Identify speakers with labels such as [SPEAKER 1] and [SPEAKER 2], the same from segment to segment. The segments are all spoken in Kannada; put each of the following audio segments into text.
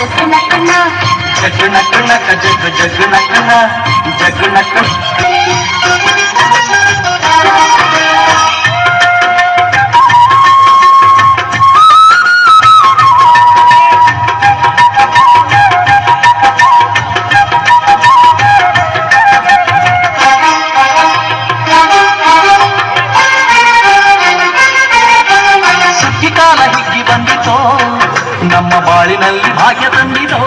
[SPEAKER 1] జగ్గు నగ్గు జగ్గు జగ్గు నగ్గు జగ్గు నగ్గు ಬಾಳಿನಲ್ಲಿ ಭಾಗ್ಯ
[SPEAKER 2] ತಂದಿತೋ.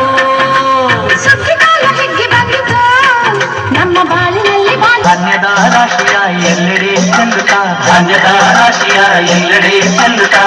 [SPEAKER 2] ನಮ್ಮ ಬಾಳಿನಲ್ಲಿ
[SPEAKER 1] ಧಾನ್ಯದ ರಾಶಿಯ ಎಲ್ಲೆಡೆ ಚೆಲ್ಲುತ್ತಾ. ಧಾನ್ಯದ ರಾಶಿಯ ಎಲ್ಲೆಡೆ ಚೆಲ್ಲುತ್ತಾ.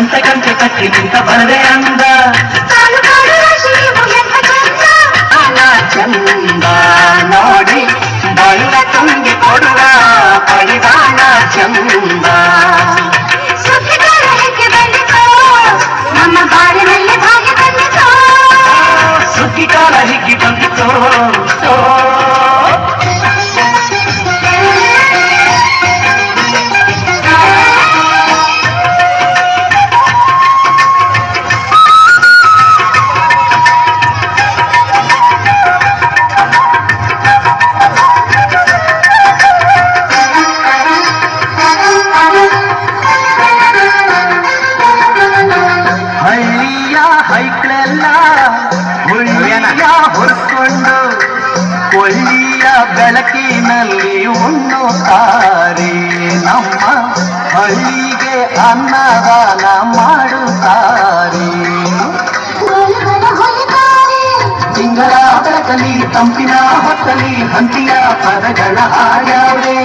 [SPEAKER 1] కంచె కంచె కట్టి ఇంత పరదయందా ಬೆಳಕಿನಲ್ಲಿ ಉಣ್ಣುತ್ತಾರೆ ನಮ್ಮ ಹಳ್ಳಿಗೆ ಅನ್ನದಾನ ಮಾಡುತ್ತಾರೆ. ತಿಂಗಳ ಬೆಳಕಲಿ ತಂಪಿನ ಹೊತ್ತಲಿ ಹಂತಿಯ ಪದಗಳ ಹಾಡಾವೆ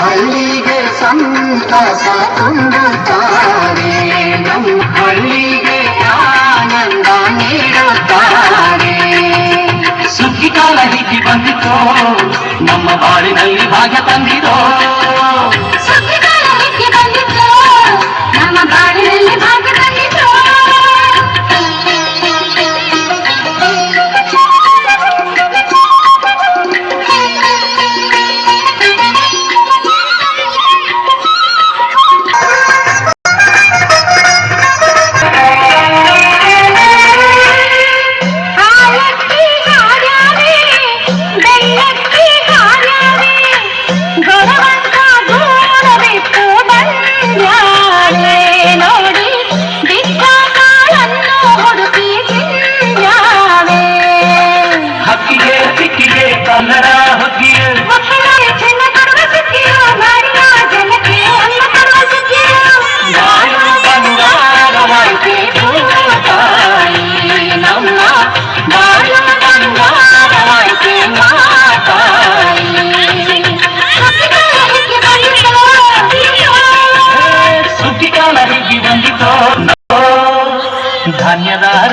[SPEAKER 1] ಹಳ್ಳಿಗೆ ಸಂತಸ ತುಂಬುತ್ತಾರೆ. ನಮ್ಮ ಹಳ್ಳಿಗೆ ಮಾಡಿ ನಲ್ಲಿ ಭಾಗ್ಯ ತಂದಿರೋ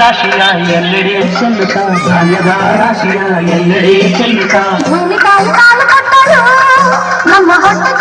[SPEAKER 1] ರಾಶಿಯ ಎಲ್ಲೆಡೆ ಚೆಲ್ಲುತ್ತಾ ಬಾಲ್ಯದ ರಾಶಿಯ ಎಲ್ಲೆಡೆ ಚೆಲ್ಲುತ್ತಾ
[SPEAKER 2] ಭೂಮಿ ತಾಯಿ ಕಾಲು ಕಟ್ಟಲು ನಮ್ಮ ಹೊಟ್ಟೆ